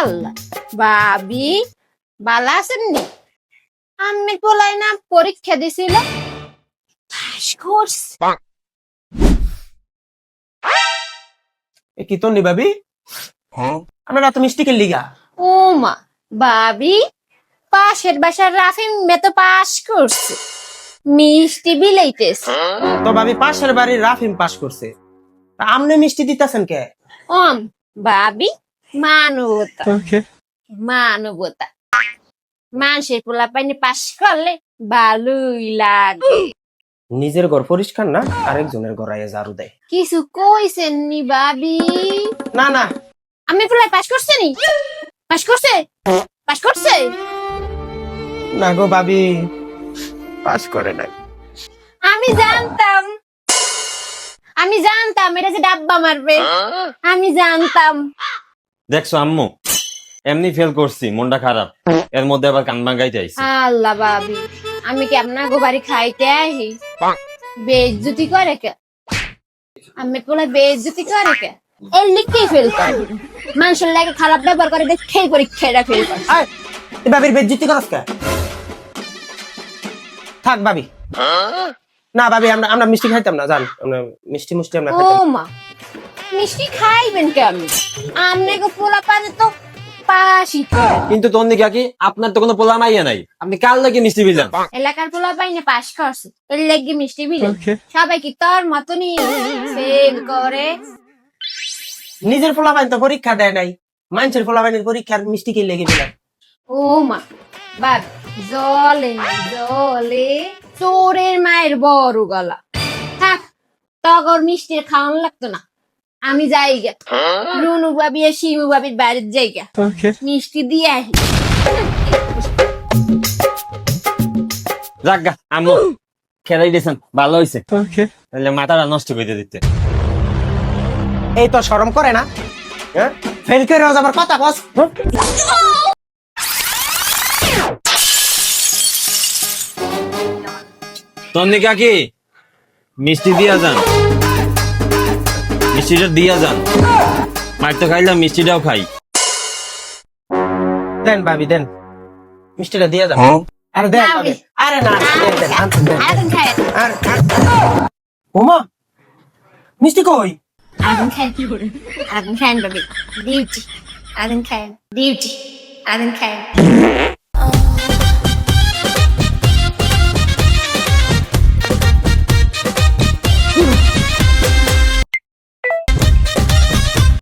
আল্লাহ ভাবি বালা আছেননি আমি পোলাই না পরীক্ষা দিছিল। পাস করছে। এ কি তন্নি ভাবি? আপনারা তো মিষ্টি খেললি গা। ও মা ভাবি পাশের বাসার রাফিম মে তো পাস করছে। মিষ্টি বিলাইতেছে। তো ভাবি পাশের বাড়ির রাফিম পাস করছে। তা আপনি মিষ্টি দিতেছেন কে? ওম ভাবি মানবতা। মানবতা। মানুষের পোলা পাইনি পাস করলে ভালোই লাগে। নিজের ঘর পরিষ্কার না আরেকজনের ঘর আইয়া ঝাড়ু দেয়। কিছু কইছেন নি ভাবি? না না। আমি পোলায় পাস করছে নি? পাস করছে? পাস করছে? না গো ভাবি পাস করে নাই। আমি জানতাম। আমি জানতাম এটা যে ডাব্বা মারবে। আমি জানতাম। দেখছ আম্মু? এমনি ফেল করছি মনটা খারাপ। এর মধ্যে আবার কান ভাঙাইতে আইছি। আল্লাহ ভাবি আমি কি আপনার বাড়ি খাইতে আহি? বেজ্জুতি করে কে? আমি পোলা বেজ্জুতি করে কে? এর লিখতেই ফেল করে। মানুষের লাগে খারাপ ব্যবহার করে দেখেই পরীক্ষাটা ফেল করে। আয়, এ ভাবির বেজ্জিতি করস কে? থাক ভাবি না ভাবি আমরা আমরা মিষ্টি খাইতাম না জান। আমরা মিষ্টি মুষ্টি আমরা খাইতাম। ও মা। মিষ্টি খাইবেন কেমন আমনে গো পোলা পানে তো পাশি কিন্তু তন্নি কাকি আপনার তো কোনো পোলা মাইয়া নাই। আপনি কাল লাগে মিষ্টি বিলেন এলাকার পোলা পাইনে পাস করছে এর লেগে মিষ্টি বিলে সবাই কি তোর মতনই ফেল করে। নিজের ফলাফাইন তো পরীক্ষা দেয় নাই। মানুষের ফলাফাইনের পরীক্ষার মিষ্টি খেলে লেগে দিলাম? ও মা বাদ জলে জলে চোরের মায়ের বড় গলা। থাক তগর মিষ্টি খাওয়ানো লাগতো না। আমি যাই গে রুনু বাবি আর শিমু বাবির বাড়ির জায়গা মিষ্টি দিয়ে আহি যাক গা আম্মু খেলাই দিয়েছেন ভালো হয়েছে তাহলে মাথাটা নষ্ট করে দিতে। এই তো শরম করে না। হ্যাঁ? ফেল করে আবার কথা বস। তন্নি কাকি মিষ্টি দিয়া যান। মিষ্টিটা দিয়া যান। মার তো খাইলাম মিষ্টিটাও খাই। দেন ভাবি দেন। মিষ্টিটা দিয়া যান। আরে দেন। ভাবি। আরে না ওমা মিষ্টি কই? আগুন খায় আগুন খায় বাবি ডিউটি আগুন খায় ডিউটি আগুন খায়